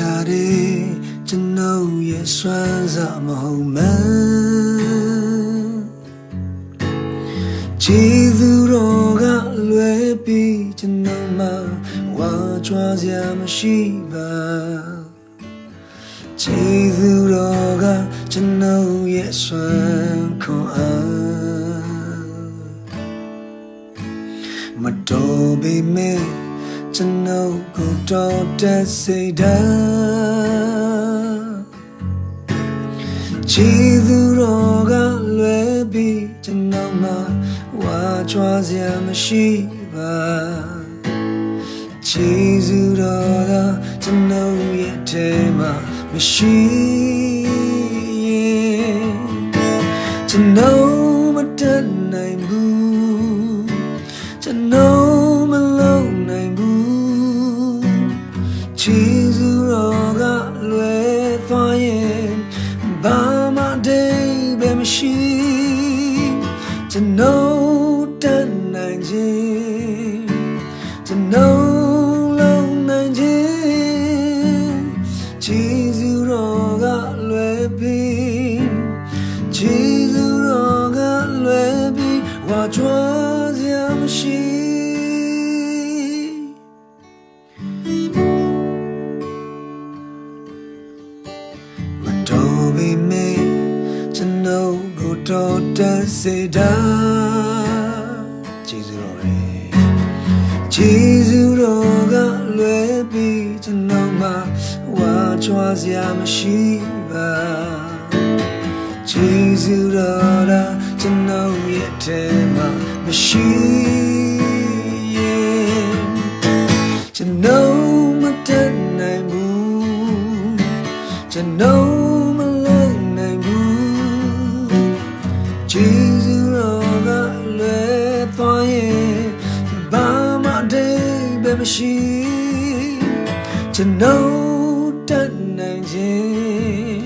ရှာတယ်ကျွန်ုပ်ရဲ့စွမ်းစားမဟုတ်မှန်ခြေသူတော်ကလွယ်ပြီးကျွန်ုပ်မှဝါကြွားစရာမရှိပါခြေသူတော်ကကျွန်ုပ်ရဲ့စွမ်းခွန်အားမတော်ပေမဲ့ ကျွန်ုပ်ကိုတော်တဲ့စိတ်ဓာတ်ခြေသူတော်ကလွယ်ပြီးကျွန်ုပ်မှဝါကြွားစရာမရှိပါခြေသူတော်ကကျွန်ုပ်ရဲ့ထဲမှာမရှိရင်ကျွန်ုပ် မရှိကျွန်ုပ်တတ်နိုင်ခြင်းကျွန်ုပ်လုံးနိုင်ခြင်းခြေသူတော်ကလွယ်ပြီးခြေသူတော်ကလွယ်ပြီးဝါကြွားစရာမရှိ တော်တက်စေတာဂျေဇုတော်ရဲ့ဂျေဇုတော်ကလွယ်ပြီးကျွန်ုပ်မှာဝါကြွားစရာမရှိပါဂျေဇုတော်ကကျွန်ုပ်ရဲ့ထဲမှာမရှိရင်ကျွန်ုပ်မတတ်နိုင်ဘူးကျွန်တော် မရှိကျွန်တော်တတ်နိုင်ခြင်း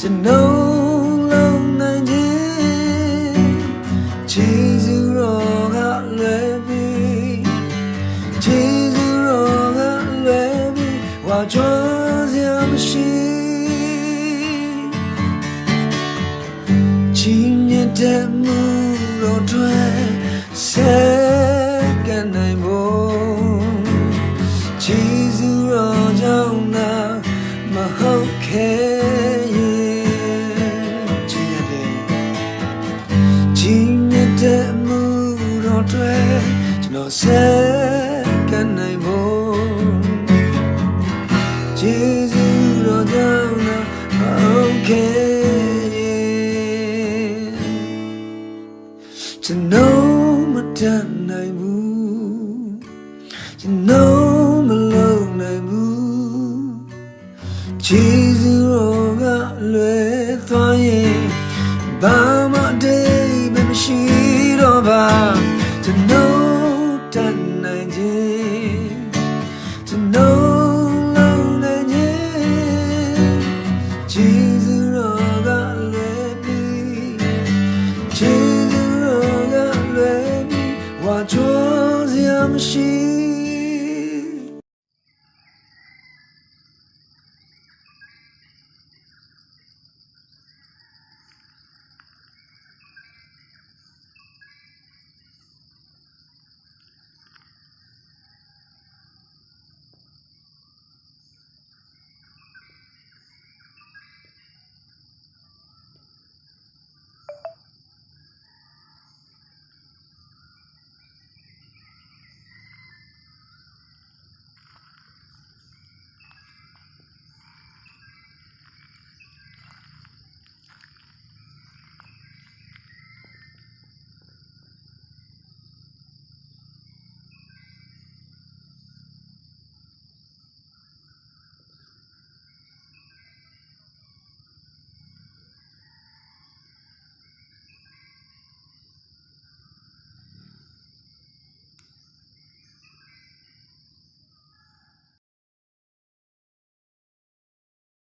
ကျွန်တော်လုံးနိုင်ခြင်းဂျေဇုတော်ကလည်းပြီးဂျေဇုတော်ကလည်းပြီးဝါကြွားစရာမရှိချင်းမြတ်တဲ့မှုတော်တွေ တ်ခဲ့ရဲ့ချင်းမြတ်တဲ့ချင်းမြတ်တဲ့မှုတော်တွေကျွန်တော်ဆက်ကနိုင်ဖို့ Jesus lo down okay to know my done နိုင်ဘူး to know my Jesus ကလွယ်သွားရင်